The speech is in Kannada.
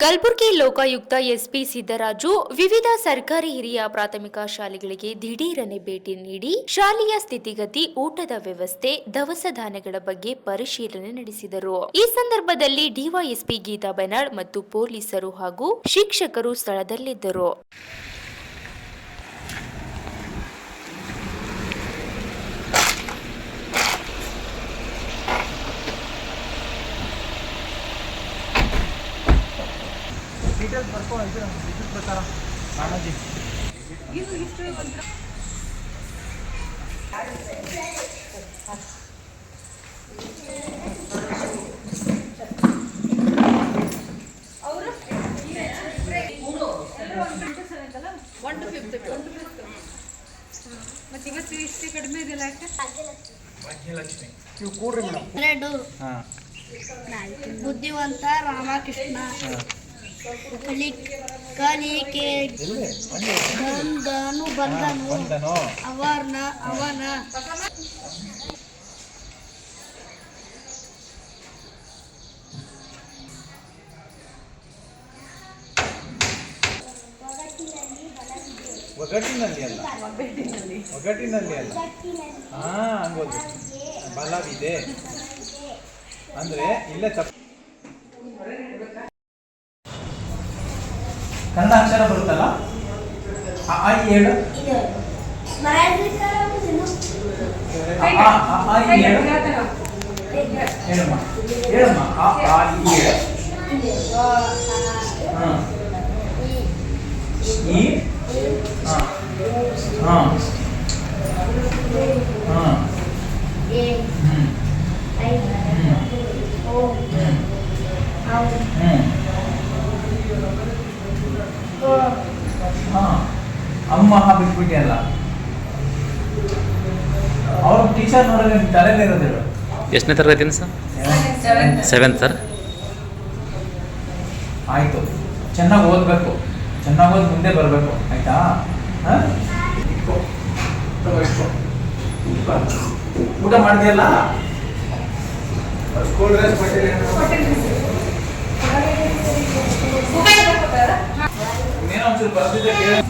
ಕಲಬುರಗಿ ಲೋಕಾಯುಕ್ತ ಎಸ್ಪಿ ಸಿದ್ದರಾಜು ವಿವಿಧ ಸರ್ಕಾರಿ ಹಿರಿಯ ಪ್ರಾಥಮಿಕ ಶಾಲೆಗಳಿಗೆ ದಿಢೀರನೆ ಭೇಟಿ ನೀಡಿ ಶಾಲೆಯ ಸ್ಥಿತಿಗತಿ, ಊಟದ ವ್ಯವಸ್ಥೆ, ದವಸ ಧಾನ್ಯಗಳ ಬಗ್ಗೆ ಪರಿಶೀಲನೆ ನಡೆಸಿದರು. ಈ ಸಂದರ್ಭದಲ್ಲಿ ಡಿವೈಎಸ್ಪಿ ಗೀತಾ ಬೆನಾಳ್ ಮತ್ತು ಪೊಲೀಸರು ಹಾಗೂ ಶಿಕ್ಷಕರು ಸ್ಥಳದಲ್ಲಿದ್ದರು. ಡೀಟೇಲ್ಸ್ ಬರ್ಕೊಂಡು ಇದು ಇದ್ರ ಪ್ರಕಾರ ಒನ್ ಟು ಫಿಫ್ತ್ ಮತ್ತೆ ಇವತ್ತು ಇಷ್ಟು ಕಡಿಮೆ ಇದೆಯಲ್ಲ ಯಾಕೆ? ಭಾಗ್ಯಲಕ್ಷ್ಮಿ. ನೀವು ಕೂಡ್ರಿ ಮೇಡಮ್. ಎರಡು ಹಾಂ. ಬುದ್ಧಿವಂತ ರಾಮಕೃಷ್ಣ. ಕಲಿಕೆ ಬಂದನು ಬಂದನೋ ಅವನ ಅವನ. ಒಗಟಿನಲ್ಲಿ ಅಲ್ಲ. ಒಗಟಿನಲ್ಲಿ ಅಲ್ಲ. ಹಾ ಹಂಗೋದು. ಬಲವಿದೆ. ಅಂದ್ರೆ ಇಲ್ಲೇ ತಪ್ಪು ಕನ್ನಡ ಅಕ್ಷರ ಬರುತ್ತಲ್ಲ? ಆ ಈ ಹೇಳು ಹೇಳಮ್ಮ. ಹೇಳಮ್ಮ. ಆ ಆ ಈ ಹೇಳು ಹಾಂ. ಈ ಹಾಂ. ಹಾಂ. ಹಾಂ. ಹ್ಞೂ ಹ್ಞೂ ಹಾಂ ಅಮ್ಮ ಬಿಟ್ಬಿಟ್ಟಿಯಲ್ಲ ಅವ್ರ ಟೀಚರ್ ನೋಡಿದ್ರೆ ನಿನ್ ತಲೆಯಲ್ಲಿ ಇರೋದು ಹೇಳು ಎಷ್ಟನೇ ತರಗತಿನ ಸರ್? Seventh sir? ಆಯಿತು. ಚೆನ್ನಾಗಿ ಓದಬೇಕು. ಚೆನ್ನಾಗಿ ಓದಿ ಮುಂದೆ ಬರಬೇಕು. ಆಯ್ತಾ? ಹಾಂ? ಊಟ ಮಾಡಿದೆಯಲ್ಲ ಸ್ಕೂಲ್ ಡ್ರೆಸ್ ಇನ್ನೇನೋ ಒಂಚೂರು ಬರ್ದಿದ್ದೆ ಕೇಳಿ.